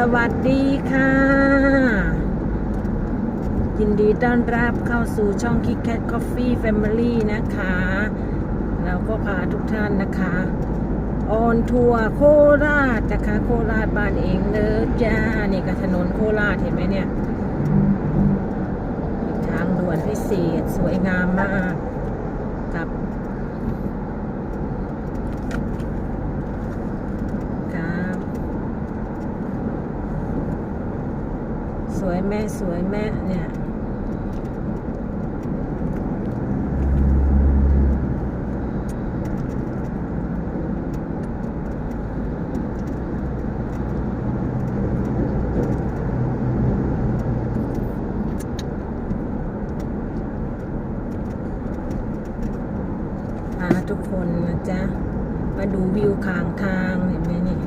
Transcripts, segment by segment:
สวัสดีค่ะ ยินดีต้อนรับเข้าสู่ช่อง Kit Kat Coffee Family นะคะแล้วก็พาทุกท่านนะคะ ออนทัวร์โคราชนะคะ โคราชบ้านเองเนอจ้า นี่ก็ถนนโคราชเห็นไหมเนี่ย ทางด่วนพิเศษสวยงามมากครับ ส วยแม่สวยแม่เนี่ยพาทุกคนนะจ๊ะ มาดูวิวข้างทางเห็นไหมนี่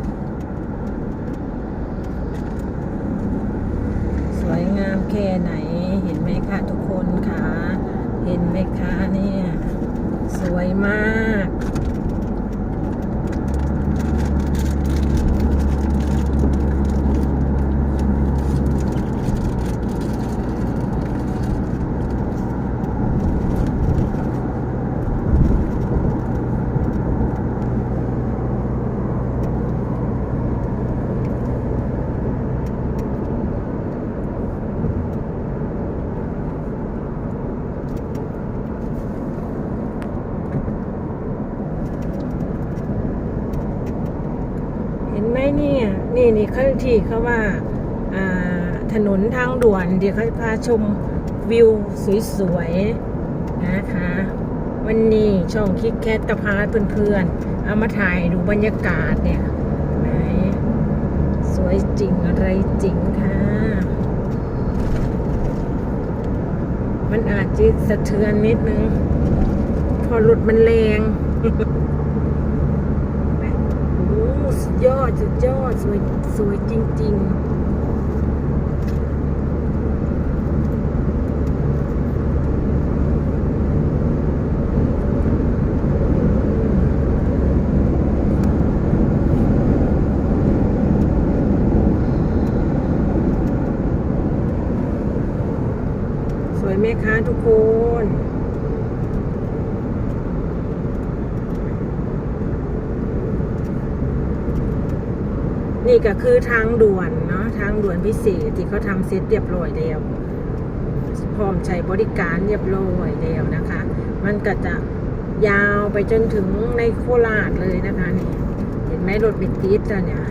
ส วยงามแค่ไหนเห็นไหมคะทุกคนคะเห็นไหมคะเนี่ย สวยมาก เนี่ย นี่นี่เขาที่เขาว่าถนนทางด่วน เดี๋ยวเขาพาชมวิวสวยๆนะคะ วันนี้ช่องคิดแคทกระพาเพื่อนๆ เอามาถ่ายดูบรรยากาศเนี่ยไหนสวยจริงอะไรจริงค่ะ มันอาจจะสะเทือนนิดนึง พอรถมันแรง สุดยอด สุดยอด สวย สวยจริงๆสวยไหมคะทุกคน นี่ก็คือทางด่วนเนาะทางด่วนพิเศษที่เขาทำเสร็จเรียบร้อยแล้วพร้อมใช้บริการเรียบร้อยแล้วนะคะ มันก็จะยาวไปจนถึงในโคราชเลยนะคะนี่เห็นไหมรถบิดติดอะเนี่ย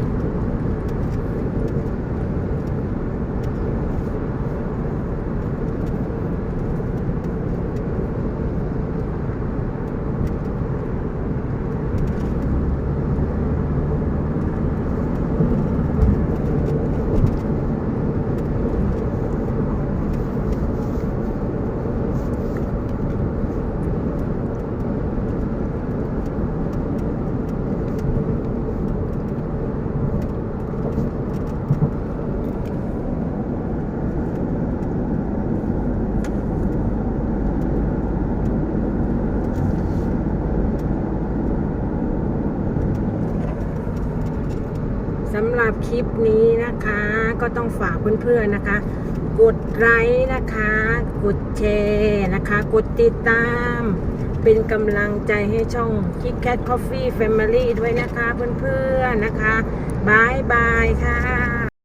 สำหรับคลิปนี้นะคะ ก็ต้องฝากเพื่อนๆนะคะ กดไลค์นะคะ กดแชร์นะคะ กดติดตาม เป็นกำลังใจให้ช่อง Kit Kat Coffee Family ด้วยนะคะเพื่อนๆนะคะบายบายค่ะ